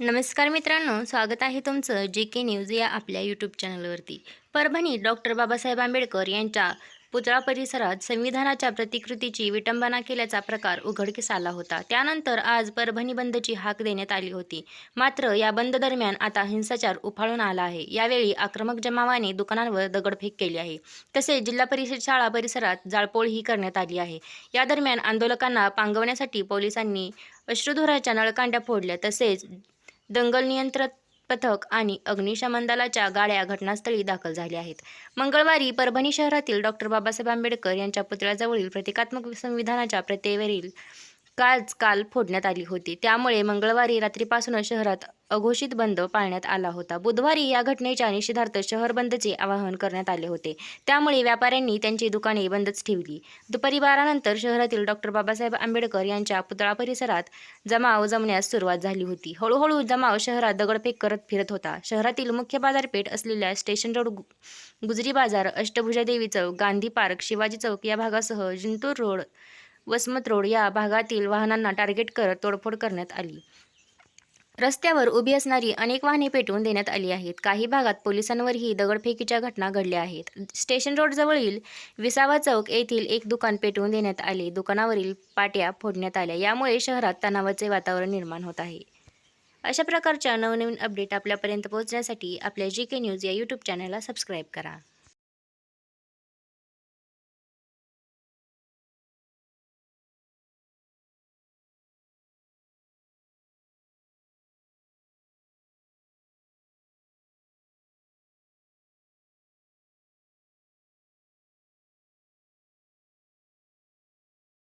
नमस्कार मित्रांनो स्वागत आहे तुमचं जे के न्यूज या आपल्या यूट्यूब चॅनलवरती. परभणी डॉक्टर बाबासाहेब आंबेडकर यांच्या पुतळा परिसरात संविधानाच्या प्रतिकृतीची विटंबना केल्याचा प्रकार उघडकीस आला होता. त्यानंतर आज परभणी बंदची हाक देण्यात आली होती. मात्र या बंद दरम्यान आता हिंसाचार उफाळून आला आहे. यावेळी आक्रमक जमावाने दुकानांवर दगडफेक केली आहे. तसेच जिल्हा परिषद शाळा परिसरात जाळपोळही करण्यात आली आहे. या दरम्यान आंदोलकांना पांगवण्यासाठी पोलिसांनी अश्रुधुराच्या नळकांड्या फोडल्या. तसेच दंगल नियंत्रण पथक आणि अग्निशमन दलाच्या गाड्या घटनास्थळी दाखल झाल्या आहेत. मंगळवारी परभणी शहरातील डॉक्टर बाबासाहेब आंबेडकर यांच्या पुतळ्याजवळील प्रतिकात्मक संविधानाच्या प्रतेवरील काच काल फोडण्यात आली होती. त्यामुळे मंगळवारी रात्रीपासूनच शहरात अघोषित बंद पाळण्यात आला होता. बुधवारी या घटनेच्या निषेधार्थ शहर बंदचे आवाहन करण्यात आले होते. त्यामुळे व्यापाऱ्यांनी त्यांची दुकाने बंदच ठेवली. दुपारी बारानंतर शहरातील डॉक्टर बाबासाहेब आंबेडकर यांच्या पुतळा परिसरात जमाव जमण्यास सुरुवात झाली होती. हळूहळू जमाव शहरात दगडफेक करत फिरत होता. शहरातील मुख्य बाजारपेठ असलेल्या स्टेशन रोड गु- गुजरी बाजार अष्टभुजा देवी चौक गांधी पार्क शिवाजी चौक या भागासह जिंतूर रोड वसमत रोड या भागातील वाहनांना टार्गेट करत तोडफोड करण्यात आली. रस्त्यावर उभी असणारी अनेक वाहने पेटवून देण्यात आली आहेत. काही भागात पोलिसांवरही दगडफेकीच्या घटना घडल्या आहेत. स्टेशन रोडजवळील विसावा चौक येथील एक दुकान पेटवून देण्यात आले. दुकानावरील पाट्या फोडण्यात आल्या. यामुळे शहरात तणावाचे वातावरण निर्माण होत आहे. अशा प्रकारच्या नवनवीन अपडेट आपल्यापर्यंत पोहोचण्यासाठी आपल्या जी के न्यूज या यूट्यूब चॅनलला सबस्क्राईब करा.